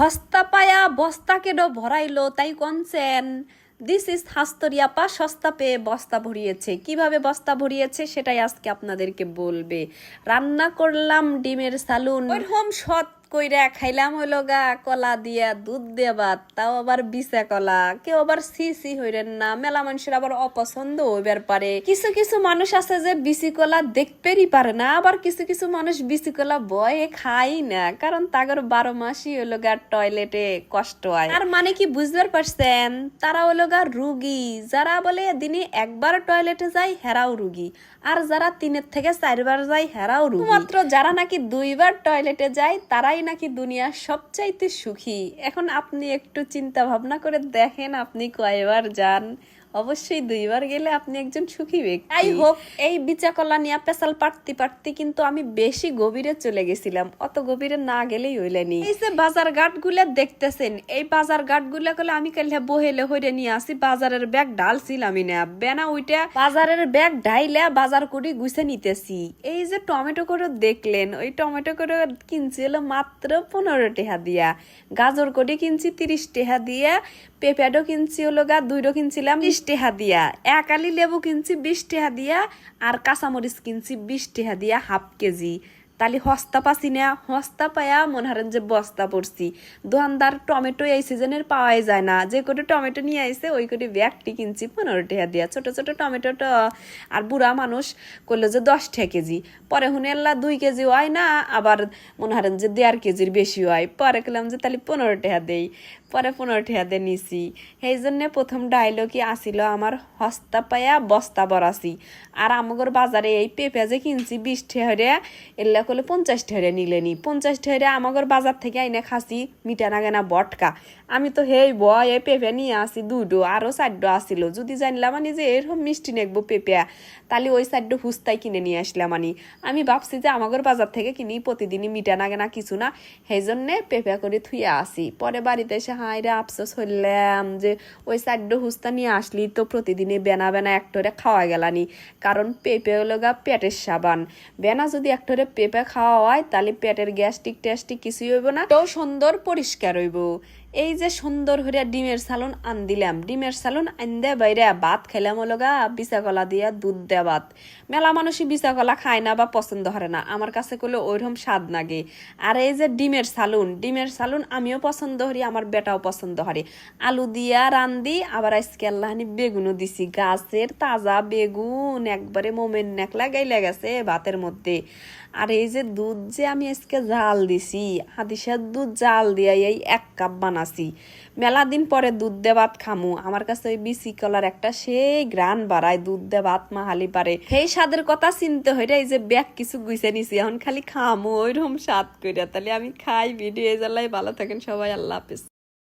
হস্তা পায়া বস্তা কেন ভরাইলো, তাই কনছেন দিস ইজ হাস্তরিয়া পা সস্তা পেয়ে বস্তা ভরিয়েছে। কীভাবে বস্তা ভরিয়েছে সেটাই আজকে আপনাদেরকে বলবে। রান্না করলাম ডিমের সালুন। হোম সৎ কইরা খাইলাম হইল গা, কলা দিয়া দুধ দিয়ে তাও আবার বিছা কলা। কেউ আবার সি সি হইরেন না, মেলা মানুষের আবার অপছন্দ হইবার পারে। কিছু কিছু মানুষ আছে যে বিচি কলা দেখতেই পারে না, আবার কিছু কিছু মানুষ বিচি কলা বয়ে খাই না, কারণ তাগর বারো মাসই হইল গা টয়লেটে কষ্ট হয়। আর মানে কি বুঝবার পারছেন? তারা হইল গা রুগী, যারা বলে দিনে একবার টয়লেটে যায় হেরাও রুগী, আর যারা তিনের থেকে চারবার যায় হেরাও রুগী। মাত্র যারা নাকি দুইবার টয়লেটে যায়, তারাই নাকি দুনিয়ার সবচাইতে সুখী? এখন আপনি একটু চিন্তা ভাবনা করে দেখেন আপনি কয়বার যান। অবশ্যই দুইবার গেলে আপনি একজন সুখী ব্যক্তি। যাই হোক এই বিচা কলা নিয়ে পেশাল পারতে পারতে কিন্তু আমি বেশি গভীরে চলে গেছিলাম। অত গভীরে না গেলেই হইলেনি এই যে বাজার ঘাটগুলা দেখতেছেন এই বাজার ঘাটগুলা কলে আমি কালে বহেলে হইরে নিয়ে আসি বাজারের ব্যাগ ডালছিলামই না। বেনা ওইটা বাজারের ব্যাগ ঢাইলে বাজার করে গুছে নিতেছি। এই যে টমেটো করে দেখলেন ওই টমেটো করে কিনছি হলো মাত্র পনেরো টেহা দিয়া। গাজর করে কিনছি তিরিশ টেহা দিয়া। পেঁপেডো কিনছি হলো গা দুইডো কিনছিলাম। টেহা দিয়া। এক আলি লেবু কিনছি, বিশ টেহা দিয়া, আর কাঁচামরিচ কিনছি, বিশ টেহা দিয়া, হাফ কেজি। তালি হস্তা পাছি না, হস্তা পায়া মনে হারেন যে বস্তা পড়ছি। দোকানদার টমেটো এই সিজনের পাওয়াই যায় না। যে করে টমেটো নিয়ে আইসে ওই করে ব্যাগটি কিনছি, পনেরো টাকা দিয়া। ছোট ছোট টমেটোটা আর বুড়া মানুষ করল যে দশ টাকা কেজি। পরে হুনে আল্লাহ দুই কেজি হয় না, আবার মনে হারেন যে দেড় কেজির বেশি হয় পরে কলাম যে তাহলে পনেরো টাকা দেই। পরে পনেরো টাকা দিয়ে নিছি। সেই জন্য প্রথম ডাইলগই আসিল আমার হস্তা পায়া বস্তা বরাসি আর আমগর বাজারে এই পেঁপে যে কিনছি, বিশ ঠেহরে এল্লা করলে পঞ্চাশ ঠেহরে নিলেনি। পঞ্চাশ ঠেহরে আমগর বাজার থেকে আইনে খাসি, মিঠা না গেনা বটকা। আমি তো হেই বয়, এই পেঁপে নিয়ে আসি দুটো আরও চারডো আসিল। যদি জানলাম মানে যে এরকম মিষ্টি নেকবো পেঁপে, তাহলে ওই চারডো হুস্তাই কিনে নিয়ে আসলাম আমি আমি ভাবছি যে আমাগর বাজার থেকে কিনি, প্রতিদিনই মিঠা না গেনা কিছু না, সেই জন্যে পেঁপে করে থুয়ে আসি। পরে বাড়িতে এসে হাই রে আফসোস হইলাম যে ওই চারডো হুস্তা নিয়ে আসলি তো প্রতিদিনই বেনা বেনা একটরে খাওয়া গেলানি। কারণ পেঁপে হলো গা পেটের সাবান। বেনা যদি একটরে পেঁপে খাওয়া হয় তাহলে পেটের গ্যাস্ট্রিক ট্যাস্ট্রিক কিছুই হইব না। তো সুন্দর, পরিষ্কার হইব। এই যে সুন্দর হইয়া ডিমের সালন আন দিলাম ডিমের সালন আন দে বাইরে ভাত খাইলাম লগা বিছা কলা দিয়া দুধ দে ভাত। মেলা মানুষই বিছা কলা খায় না বা পছন্দ করে না। আমার কাছে করলে ওইরকম স্বাদ লাগে আর এই যে ডিমের সালুন ডিমের সালুন আমিও পছন্দ করি, আমার বেটাও পছন্দ করে। আলু দিয়া রান্দি আবার আজকে আল্লাহানি বেগুনও দিছি। গাছের তাজা বেগুন। একবারে মোমেন নেকলা গাইলে গেছে ভাতের মধ্যে। আর এই যে দুধ যে আমি আজকে জাল দিছি, হাদিসার দুধ জাল দিয়া এই এক কাপ বানাছি। মেলা দিন পরে দুধ দে ভাত খামু। আমার কাছে ওই বিসি কলার একটা সেই গ্রান বাড়ায়, দুধ দে ভাত মাহালি পারে। সেই স্বাদের কথা চিনতে হইরে এই যে ব্যাগ কিছু গুইছে নিছি, এখন খালি খামু, ওইরকম স্বাদ কইরা। তাহলে আমি খাই, ভিডিও জ্বালাই ভালো থাকেন সবাই, আল্লাহ হাফিজ।